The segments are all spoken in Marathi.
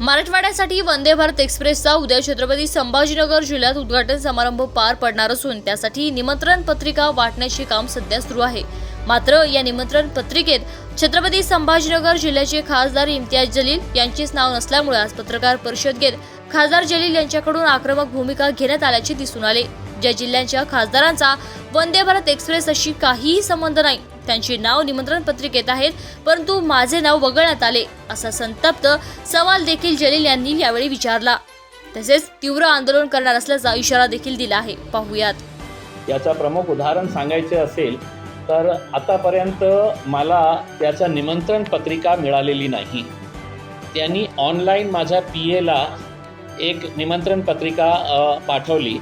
मराठवाड्यासाठी वंदे भारत एक्सप्रेसचा उद्या छत्रपती संभाजीनगर जिल्ह्यात उद्घाटन समारंभ पार पडणार असून त्यासाठी निमंत्रण पत्रिका वाटण्याचे काम सध्या सुरू आहे. मात्र या निमंत्रण पत्रिकेत छत्रपती संभाजीनगर जिल्ह्याचे खासदार इम्तियाज जलील यांचेच नाव नसल्यामुळे आज पत्रकार परिषद घेत खासदार जलील यांच्याकडून आक्रमक भूमिका घेण्यात आल्याचे दिसून आले. ज्या जिल्ह्यांच्या खासदारांचा वंदे भारत एक्सप्रेस अशी काहीही संबंध नाही त्यांचे नाव निमंत्रण पत्रिकेत आहेत परंतु माझे नाव वगळण्यात आले असा संतप्त सवाल देखील जलील यांनी यावेळी विचारला. तसेच तीव्र आंदोलन करणार असल्याचा इशारा देखील दिला आहे. पाहुयात. याचं प्रमुख उदाहरण सांगायचे असेल तर आतापर्यंत मला त्याचं निमंत्रण पत्रिका मिळालेली नाही. त्यांनी ऑनलाईन माझ्या पी एला एक निमंत्रण पत्रिका पाठवली.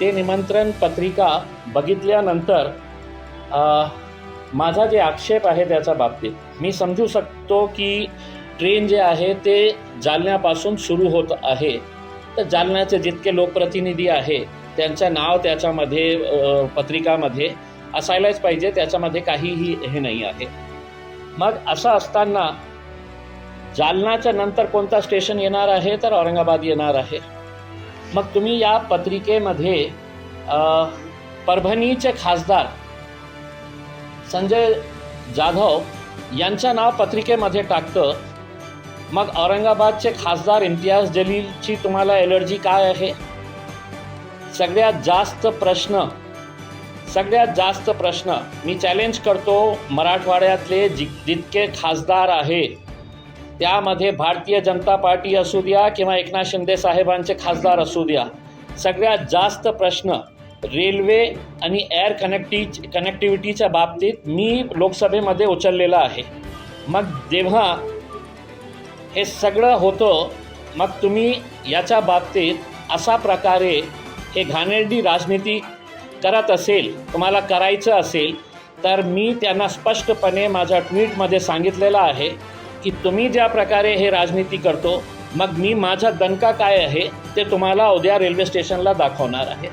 ते निमंत्रण पत्रिका बघितल्यानंतर माझा जे आक्षेप आहे त्याच्या बाबतीत मी समजू शकतो की ट्रेन जे आहे ते जालन्यापासून सुरू होत आहे. तर जालन्याचे जितके लोकप्रतिनिधी आहे त्यांचं नाव त्याच्यामध्ये पत्रिकामध्ये असायलाच पाहिजे त्याच्यामध्ये काहीही हे नाही आहे. मग असं असताना जालनाच्या नंतर कोणता स्टेशन येणार आहे तर औरंगाबाद येणार आहे. मग तुम्ही या पत्रिकेमध्ये परभणीचे खासदार संजय जाधव यांच्या नाव पत्रिकेमध्ये टाकतं. मग औरंगाबादचे खासदार इम्तियाज जलीलची तुम्हाला एलर्जी काय आहे? सगळ्यात जास्त प्रश्न सगळ्यात जास्त प्रश्न. मी चॅलेंज करतो मराठवाड्यातले जि जितके खासदार आहे त्यामध्ये भारतीय जनता पार्टी असू द्या किंवा एकनाथ शिंदे साहेबांचे खासदार असू द्या. सगळ्यात जास्त प्रश्न रेल्वे आणि एअर कनेक्टी कनेक्टिव्हिटीच्या बाबतीत मी लोकसभेमध्ये उचललेलं आहे. मग जेव्हा हे सगळं होतं मग तुम्ही याच्या बाबतीत अशा प्रकारे हे घाणेरडी राजनीती करत असेल तुम्हाला करायचं असेल तर मी त्यांना स्पष्टपणे माझ्या ट्विटमध्ये सांगितलेलं आहे की तुम्ही ज्या प्रकारे हे राजनीती करतो मग मी माझा दणका काय आहे ते तुम्हाला उद्या रेल्वे स्टेशनला दाखवणार आहे.